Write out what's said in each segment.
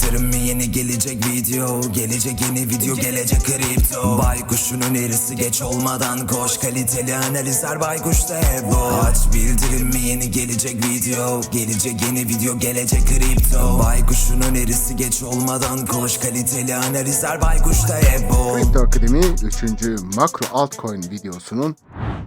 bildirim mi yeni gelecek video? Gelecek yeni video gelecek kripto. Baykuşun önerisi geç olmadan koş. Kaliteli analizler baykuşta hep bu. Aç bildirim mi yeni gelecek video? Gelecek yeni video gelecek kripto. Baykuşun önerisi geç olmadan koş. Kaliteli analizler baykuşta hep bu. Kripto Akademi 3. Makro Altcoin videosunun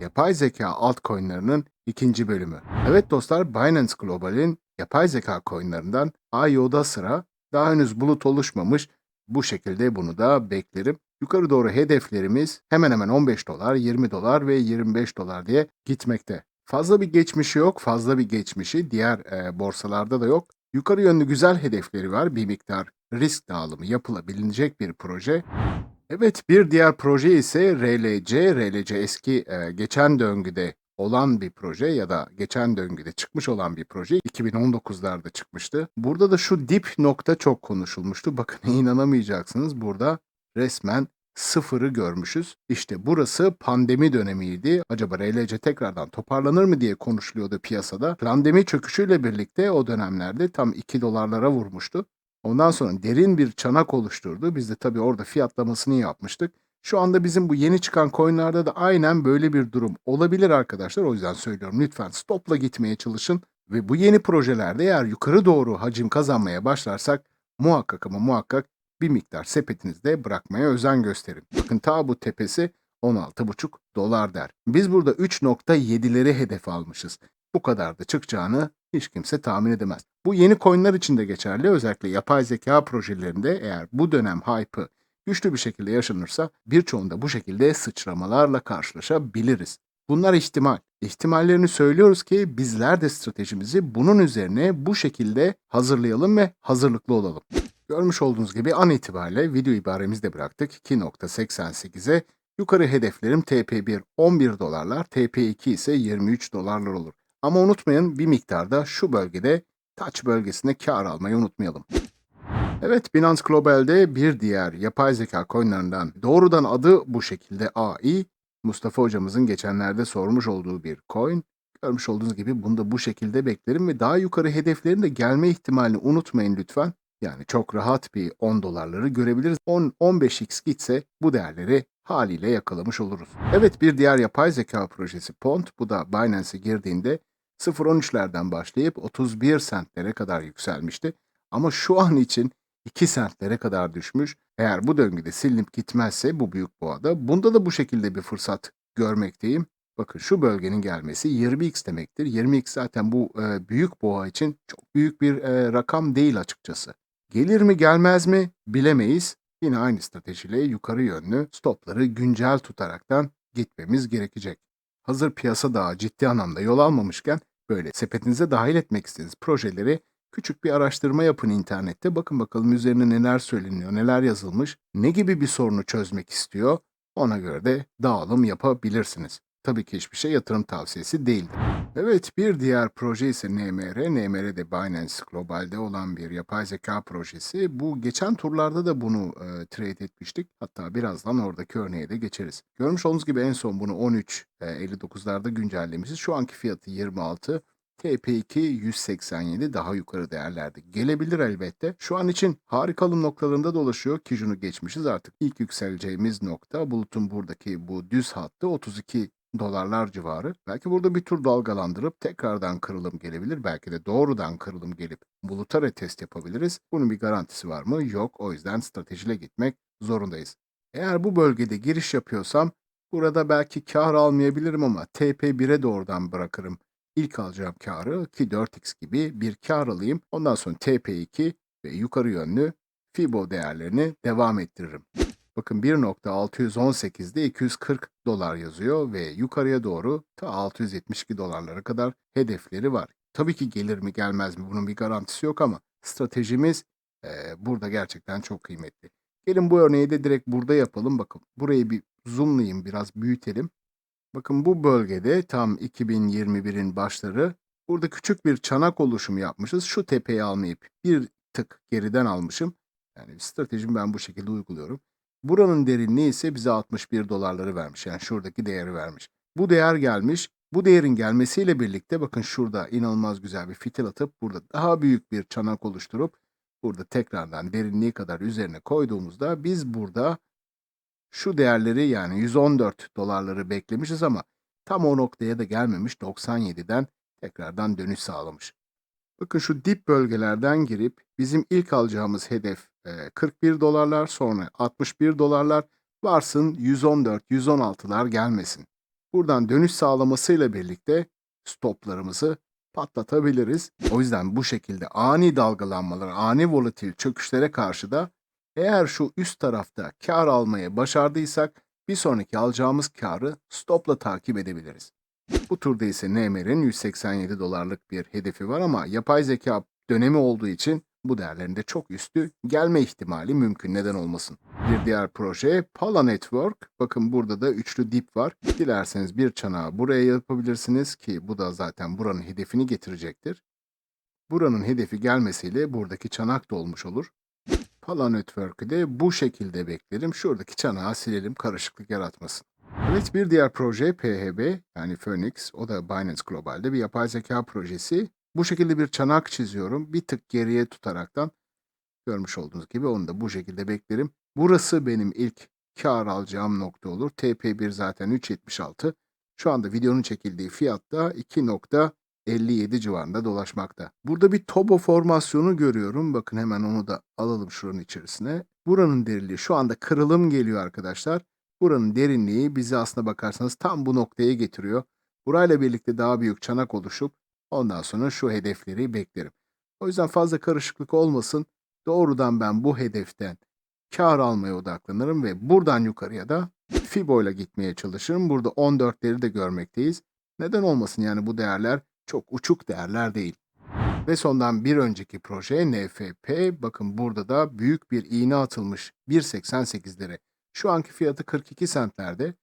yapay zeka altcoin'larının ikinci bölümü. Evet dostlar Binance Global'in yapay zeka coin'larından IO'da sıra daha henüz bulut oluşmamış. Bu şekilde bunu da beklerim. Yukarı doğru hedeflerimiz hemen hemen 15 dolar, 20 dolar ve 25 dolar diye gitmekte. Fazla bir geçmişi yok, fazla bir geçmişi diğer e, borsalarda da yok. Yukarı yönlü güzel hedefleri var. Bir miktar risk dağılımı yapılabilecek bir proje. Evet bir diğer proje ise RLC. RLC eski e, geçen döngüde olan bir proje ya da geçen döngüde çıkmış olan bir proje. 2019'larda çıkmıştı. Burada da şu dip nokta çok konuşulmuştu. Bakın inanamayacaksınız burada resmen sıfırı görmüşüz. İşte burası pandemi dönemiydi. Acaba RLC tekrardan toparlanır mı diye konuşuluyordu piyasada. Pandemi çöküşüyle birlikte o dönemlerde tam 2 dolarlara vurmuştu. Ondan sonra derin bir çanak oluşturdu. Biz de tabii orada fiyatlamasını yapmıştık. Şu anda bizim bu yeni çıkan coinlerde de aynen böyle bir durum olabilir arkadaşlar. O yüzden söylüyorum lütfen stopla gitmeye çalışın. Ve bu yeni projelerde eğer yukarı doğru hacim kazanmaya başlarsak muhakkak ama muhakkak bir miktar sepetinizde bırakmaya özen gösterin. Bakın ta bu tepesi 16,5 dolar der. Biz burada 3.7'leri hedef almışız. Bu kadar da çıkacağını hiç kimse tahmin edemez. Bu yeni coinler için de geçerli. Özellikle yapay zeka projelerinde eğer bu dönem hype'ı güçlü bir şekilde yaşanırsa birçoğunda bu şekilde sıçramalarla karşılaşabiliriz. Bunlar ihtimal. İhtimallerini söylüyoruz ki bizler de stratejimizi bunun üzerine bu şekilde hazırlayalım ve hazırlıklı olalım. Görmüş olduğunuz gibi an itibariyle video ibaremizde bıraktık 2.88'e. Yukarı hedeflerim TP1 11 dolarlar, TP2 ise 23 dolarlar olur. Ama unutmayın bir miktarda şu bölgede touch bölgesinde kar almayı unutmayalım. Evet Binance Global'de bir diğer yapay zeka coinlerinden doğrudan adı bu şekilde AI. Mustafa hocamızın geçenlerde sormuş olduğu bir coin. Görmüş olduğunuz gibi bunu da bu şekilde beklerim ve daha yukarı hedeflerin de gelme ihtimalini unutmayın lütfen. Yani çok rahat bir 10 dolarları görebiliriz. 10-15x gitse bu değerleri haliyle yakalamış oluruz. Evet bir diğer yapay zeka projesi Pont. Bu da Binance'e girdiğinde 0.13'lerden başlayıp 31 sentlere kadar yükselmişti. Ama şu an için 2 sentlere kadar düşmüş. Eğer bu döngüde silinip gitmezse bu büyük boğada bunda da bu şekilde bir fırsat görmekteyim. Bakın şu bölgenin gelmesi 20x demektir. 20x zaten bu e, büyük boğa için çok büyük bir e, rakam değil açıkçası. Gelir mi gelmez mi bilemeyiz. Yine aynı stratejiyle yukarı yönlü stopları güncel tutaraktan gitmemiz gerekecek. Hazır piyasa daha ciddi anlamda yol almamışken böyle sepetinize dahil etmek istediğiniz projeleri küçük bir araştırma yapın internette. Bakın bakalım üzerine neler söyleniyor, neler yazılmış, ne gibi bir sorunu çözmek istiyor. Ona göre de dağılım yapabilirsiniz. Tabii ki hiçbir şey yatırım tavsiyesi değildir. Evet bir diğer proje ise NMR. NMR de Binance Global'de olan bir yapay zeka projesi. Bu geçen turlarda da bunu e, trade etmiştik. Hatta birazdan oradaki örneğe de geçeriz. Görmüş olduğunuz gibi en son bunu 13.59'larda güncellemişiz. Şu anki fiyatı 26. TP2 187 daha yukarı değerlerde gelebilir elbette. Şu an için harika alım noktalarında dolaşıyor. Kijun'u geçmişiz artık. İlk yükseleceğimiz nokta bulutun buradaki bu düz hattı 32 dolarlar civarı. Belki burada bir tur dalgalandırıp tekrardan kırılım gelebilir. Belki de doğrudan kırılım gelip buluta retest yapabiliriz. Bunun bir garantisi var mı? Yok. O yüzden stratejiyle gitmek zorundayız. Eğer bu bölgede giriş yapıyorsam burada belki kar almayabilirim ama TP1'e doğrudan bırakırım ilk alacağım karı ki 4x gibi bir kar alayım. Ondan sonra TP2 ve yukarı yönlü Fibo değerlerini devam ettiririm. Bakın 1.618'de 240 dolar yazıyor ve yukarıya doğru ta 672 dolarlara kadar hedefleri var. Tabii ki gelir mi gelmez mi bunun bir garantisi yok ama stratejimiz e, burada gerçekten çok kıymetli. Gelin bu örneği de direkt burada yapalım. Bakın burayı bir zoomlayayım biraz büyütelim. Bakın bu bölgede tam 2021'in başları burada küçük bir çanak oluşumu yapmışız. Şu tepeyi almayıp bir tık geriden almışım. Yani stratejimi ben bu şekilde uyguluyorum. Buranın derinliği ise bize 61 dolarları vermiş. Yani şuradaki değeri vermiş. Bu değer gelmiş. Bu değerin gelmesiyle birlikte bakın şurada inanılmaz güzel bir fitil atıp burada daha büyük bir çanak oluşturup burada tekrardan derinliği kadar üzerine koyduğumuzda biz burada şu değerleri yani 114 dolarları beklemişiz ama tam o noktaya da gelmemiş 97'den tekrardan dönüş sağlamış. Bakın şu dip bölgelerden girip bizim ilk alacağımız hedef e, 41 dolarlar sonra 61 dolarlar varsın 114 116'lar gelmesin. Buradan dönüş sağlamasıyla birlikte stoplarımızı patlatabiliriz. O yüzden bu şekilde ani dalgalanmalar, ani volatil çöküşlere karşı da eğer şu üst tarafta kar almayı başardıysak bir sonraki alacağımız karı stopla takip edebiliriz. Bu turda ise Nemer'in 187 dolarlık bir hedefi var ama yapay zeka dönemi olduğu için bu değerlerin de çok üstü gelme ihtimali mümkün neden olmasın. Bir diğer proje Pala Network. Bakın burada da üçlü dip var. Dilerseniz bir çanağı buraya yapabilirsiniz ki bu da zaten buranın hedefini getirecektir. Buranın hedefi gelmesiyle buradaki çanak da olmuş olur. Pala Network'ü de bu şekilde beklerim. Şuradaki çanağı silelim karışıklık yaratmasın. Evet bir diğer proje PHB yani Phoenix o da Binance Global'de bir yapay zeka projesi. Bu şekilde bir çanak çiziyorum. Bir tık geriye tutaraktan görmüş olduğunuz gibi onu da bu şekilde beklerim. Burası benim ilk kar alacağım nokta olur. TP1 zaten 3.76. Şu anda videonun çekildiği fiyatta 2.57 civarında dolaşmakta. Burada bir tobo formasyonu görüyorum. Bakın hemen onu da alalım şuranın içerisine. Buranın derinliği şu anda kırılım geliyor arkadaşlar. Buranın derinliği bizi aslına bakarsanız tam bu noktaya getiriyor. Burayla birlikte daha büyük çanak oluşup ondan sonra şu hedefleri beklerim. O yüzden fazla karışıklık olmasın. Doğrudan ben bu hedeften kar almaya odaklanırım ve buradan yukarıya da Fibo gitmeye çalışırım. Burada 14'leri de görmekteyiz. Neden olmasın yani bu değerler çok uçuk değerler değil. Ve sondan bir önceki proje NFP. Bakın burada da büyük bir iğne atılmış 1.88'lere. Şu anki fiyatı 42 centlerde.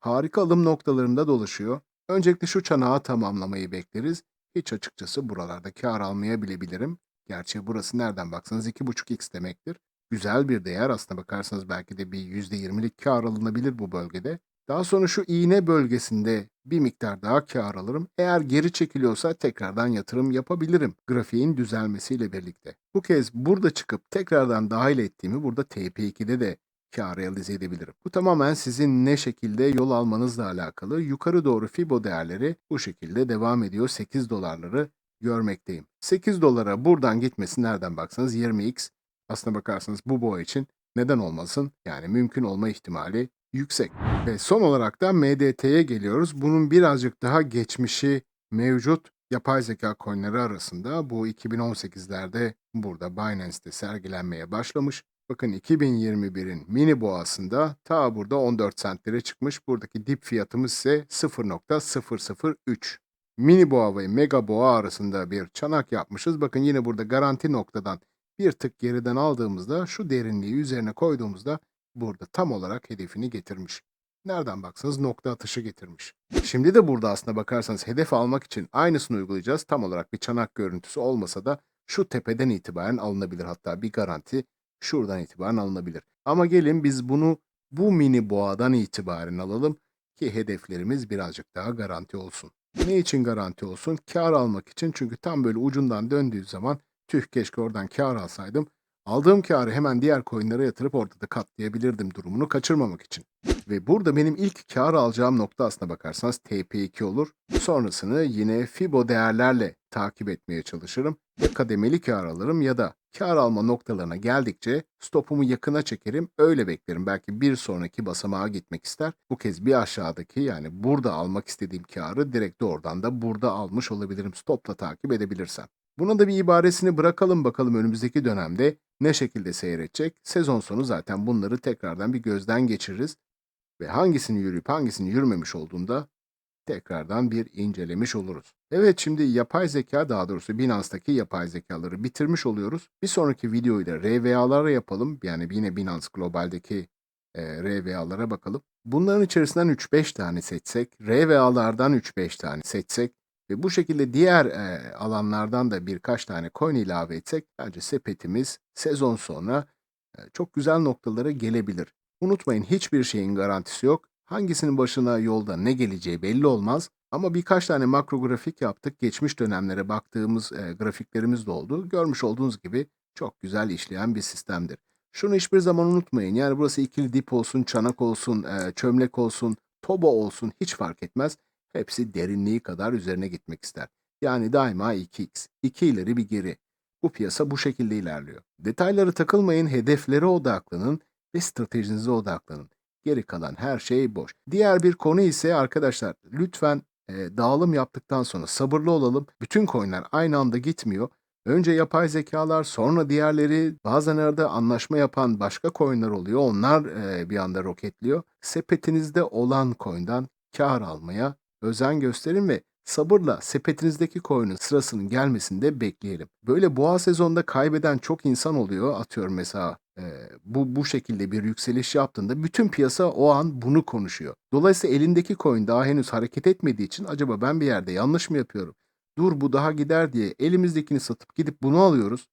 Harika alım noktalarında dolaşıyor. Öncelikle şu çanağı tamamlamayı bekleriz. Hiç açıkçası buralarda kar almaya bilebilirim. Gerçi burası nereden baksanız 2.5x demektir. Güzel bir değer aslına bakarsanız belki de bir %20'lik kar alınabilir bu bölgede. Daha sonra şu iğne bölgesinde bir miktar daha kar alırım. Eğer geri çekiliyorsa tekrardan yatırım yapabilirim grafiğin düzelmesiyle birlikte. Bu kez burada çıkıp tekrardan dahil ettiğimi burada TP2'de de kar realize edebilirim. Bu tamamen sizin ne şekilde yol almanızla alakalı. Yukarı doğru Fibo değerleri bu şekilde devam ediyor. 8 dolarları görmekteyim. 8 dolara buradan gitmesi nereden baksanız 20x. Aslına bakarsanız bu boğa için neden olmasın? Yani mümkün olma ihtimali yüksek. Ve son olarak da MDT'ye geliyoruz. Bunun birazcık daha geçmişi mevcut yapay zeka coinleri arasında bu 2018'lerde burada Binance'te sergilenmeye başlamış. Bakın 2021'in mini boğasında ta burada 14 centlere çıkmış. Buradaki dip fiyatımız ise 0.003. Mini boğa ve mega boğa arasında bir çanak yapmışız. Bakın yine burada garanti noktadan bir tık geriden aldığımızda şu derinliği üzerine koyduğumuzda burada tam olarak hedefini getirmiş. Nereden baksanız nokta atışı getirmiş. Şimdi de burada aslında bakarsanız hedef almak için aynısını uygulayacağız. Tam olarak bir çanak görüntüsü olmasa da şu tepeden itibaren alınabilir. Hatta bir garanti şuradan itibaren alınabilir. Ama gelin biz bunu bu mini boğadan itibaren alalım ki hedeflerimiz birazcık daha garanti olsun. Ne için garanti olsun? Kar almak için çünkü tam böyle ucundan döndüğü zaman tüh keşke oradan kar alsaydım. Aldığım karı hemen diğer coinlere yatırıp orada da katlayabilirdim durumunu kaçırmamak için. Ve burada benim ilk kar alacağım nokta aslına bakarsanız TP2 olur. Sonrasını yine Fibo değerlerle takip etmeye çalışırım. Ya kademeli kar alırım ya da kar alma noktalarına geldikçe stopumu yakına çekerim. Öyle beklerim. Belki bir sonraki basamağa gitmek ister. Bu kez bir aşağıdaki yani burada almak istediğim karı direkt oradan da burada almış olabilirim. Stopla takip edebilirsem. Buna da bir ibaresini bırakalım bakalım önümüzdeki dönemde ne şekilde seyredecek. Sezon sonu zaten bunları tekrardan bir gözden geçiririz. Ve hangisini yürüyüp hangisini yürümemiş olduğunda tekrardan bir incelemiş oluruz. Evet şimdi yapay zeka daha doğrusu Binance'daki yapay zekaları bitirmiş oluyoruz. Bir sonraki videoyla RVA'lara yapalım. Yani yine Binance Global'deki e, RVA'lara bakalım. Bunların içerisinden 3-5 tane seçsek, RVA'lardan 3-5 tane seçsek ve bu şekilde diğer e, alanlardan da birkaç tane coin ilave etsek bence sepetimiz sezon sonra e, çok güzel noktalara gelebilir. Unutmayın hiçbir şeyin garantisi yok. Hangisinin başına yolda ne geleceği belli olmaz. Ama birkaç tane makro grafik yaptık. Geçmiş dönemlere baktığımız e, grafiklerimiz de oldu. Görmüş olduğunuz gibi çok güzel işleyen bir sistemdir. Şunu hiçbir zaman unutmayın. Yani burası ikili dip olsun, çanak olsun, e, çömlek olsun, toba olsun hiç fark etmez. Hepsi derinliği kadar üzerine gitmek ister. Yani daima 2x. 2 ileri bir geri. Bu piyasa bu şekilde ilerliyor. Detayları takılmayın, hedeflere odaklanın ve stratejinize odaklanın. Geri kalan her şey boş. Diğer bir konu ise arkadaşlar lütfen e, dağılım yaptıktan sonra sabırlı olalım. Bütün coinler aynı anda gitmiyor. Önce yapay zekalar, sonra diğerleri, bazen arada anlaşma yapan başka coinler oluyor. Onlar e, bir anda roketliyor. Sepetinizde olan coin'den kar almaya özen gösterin ve sabırla sepetinizdeki coin'in sırasının gelmesini de bekleyelim. Böyle boğa sezonda kaybeden çok insan oluyor. Atıyorum mesela e, bu bu şekilde bir yükseliş yaptığında bütün piyasa o an bunu konuşuyor. Dolayısıyla elindeki coin daha henüz hareket etmediği için acaba ben bir yerde yanlış mı yapıyorum? Dur bu daha gider diye elimizdekini satıp gidip bunu alıyoruz.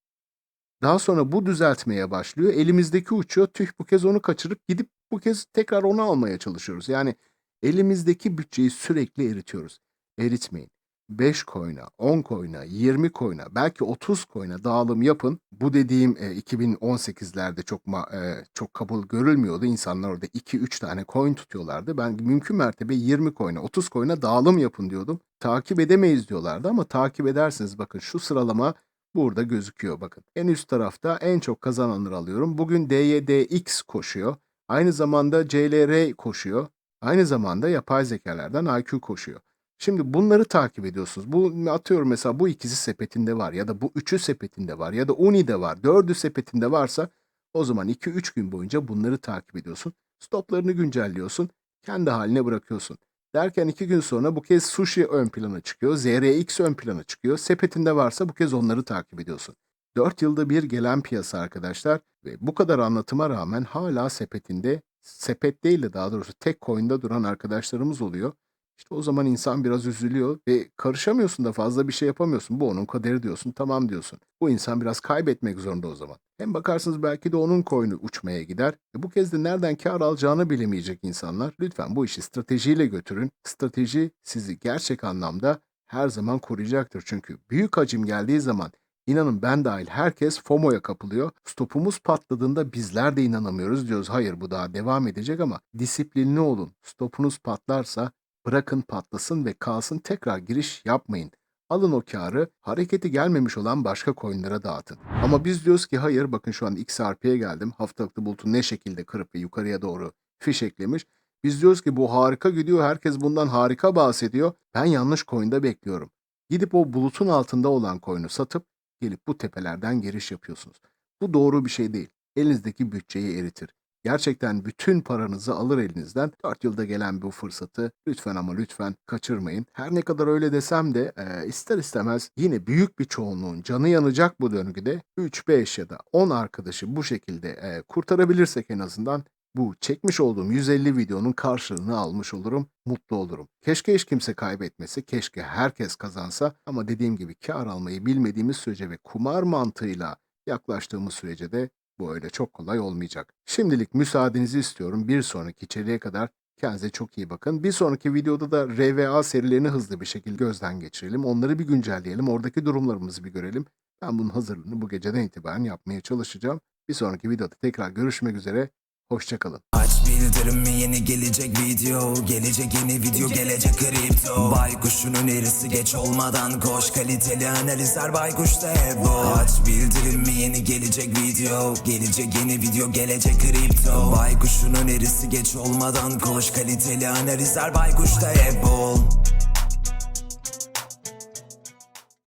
Daha sonra bu düzeltmeye başlıyor. Elimizdeki uçuyor. Tüh bu kez onu kaçırıp gidip bu kez tekrar onu almaya çalışıyoruz. Yani elimizdeki bütçeyi sürekli eritiyoruz. Eritmeyin. 5 coin'a, 10 coin'a, 20 coin'a, belki 30 coin'a dağılım yapın. Bu dediğim e, 2018'lerde çok ma- e, çok kabul görülmüyordu. İnsanlar orada 2-3 tane coin tutuyorlardı. Ben mümkün mertebe 20 coin'a, 30 coin'a dağılım yapın diyordum. Takip edemeyiz diyorlardı ama takip edersiniz. Bakın şu sıralama burada gözüküyor bakın. En üst tarafta en çok kazananları alıyorum. Bugün DYDX koşuyor. Aynı zamanda CLR koşuyor. Aynı zamanda yapay zekalardan IQ koşuyor. Şimdi bunları takip ediyorsunuz. Bu atıyorum mesela bu ikisi sepetinde var ya da bu üçü sepetinde var ya da Uni'de var. Dördü sepetinde varsa o zaman 2-3 gün boyunca bunları takip ediyorsun. Stoplarını güncelliyorsun. Kendi haline bırakıyorsun. Derken iki gün sonra bu kez sushi ön plana çıkıyor. ZRX ön plana çıkıyor. Sepetinde varsa bu kez onları takip ediyorsun. 4 yılda bir gelen piyasa arkadaşlar ve bu kadar anlatıma rağmen hala sepetinde, sepet değil de daha doğrusu tek coin'de duran arkadaşlarımız oluyor. İşte o zaman insan biraz üzülüyor ve karışamıyorsun da fazla bir şey yapamıyorsun. Bu onun kaderi diyorsun, tamam diyorsun. Bu insan biraz kaybetmek zorunda o zaman. Hem bakarsınız belki de onun coin'i uçmaya gider. E bu kez de nereden kar alacağını bilemeyecek insanlar. Lütfen bu işi stratejiyle götürün. Strateji sizi gerçek anlamda her zaman koruyacaktır. Çünkü büyük hacim geldiği zaman İnanın ben dahil herkes FOMO'ya kapılıyor. Stopumuz patladığında bizler de inanamıyoruz diyoruz. Hayır bu daha devam edecek ama disiplinli olun. Stopunuz patlarsa bırakın patlasın ve kalsın tekrar giriş yapmayın. Alın o karı hareketi gelmemiş olan başka coinlere dağıtın. Ama biz diyoruz ki hayır bakın şu an XRP'ye geldim. Haftalıklı bulutu ne şekilde kırıp ve yukarıya doğru fiş eklemiş. Biz diyoruz ki bu harika gidiyor. Herkes bundan harika bahsediyor. Ben yanlış coin'de bekliyorum. Gidip o bulutun altında olan coin'i satıp gelip bu tepelerden giriş yapıyorsunuz. Bu doğru bir şey değil. Elinizdeki bütçeyi eritir. Gerçekten bütün paranızı alır elinizden. 4 yılda gelen bu fırsatı lütfen ama lütfen kaçırmayın. Her ne kadar öyle desem de e, ister istemez yine büyük bir çoğunluğun canı yanacak bu döngüde 3, 5 ya da 10 arkadaşı bu şekilde e, kurtarabilirsek en azından bu çekmiş olduğum 150 videonun karşılığını almış olurum, mutlu olurum. Keşke hiç kimse kaybetmese, keşke herkes kazansa ama dediğim gibi kar almayı bilmediğimiz sürece ve kumar mantığıyla yaklaştığımız sürece de bu öyle çok kolay olmayacak. Şimdilik müsaadenizi istiyorum. Bir sonraki içeriye kadar kendinize çok iyi bakın. Bir sonraki videoda da RVA serilerini hızlı bir şekilde gözden geçirelim. Onları bir güncelleyelim. Oradaki durumlarımızı bir görelim. Ben bunun hazırlığını bu geceden itibaren yapmaya çalışacağım. Bir sonraki videoda tekrar görüşmek üzere. Hoşçakalın. Aç bildirimi yeni gelecek video? Gelecek yeni video gelecek kripto. Baykuşun önerisi geç olmadan koş. Kaliteli analizler baykuşta hep bu Aç bildirimi yeni gelecek video? Gelecek yeni video gelecek kripto. Baykuşun önerisi geç olmadan koş. Kaliteli analizler baykuşta hep bol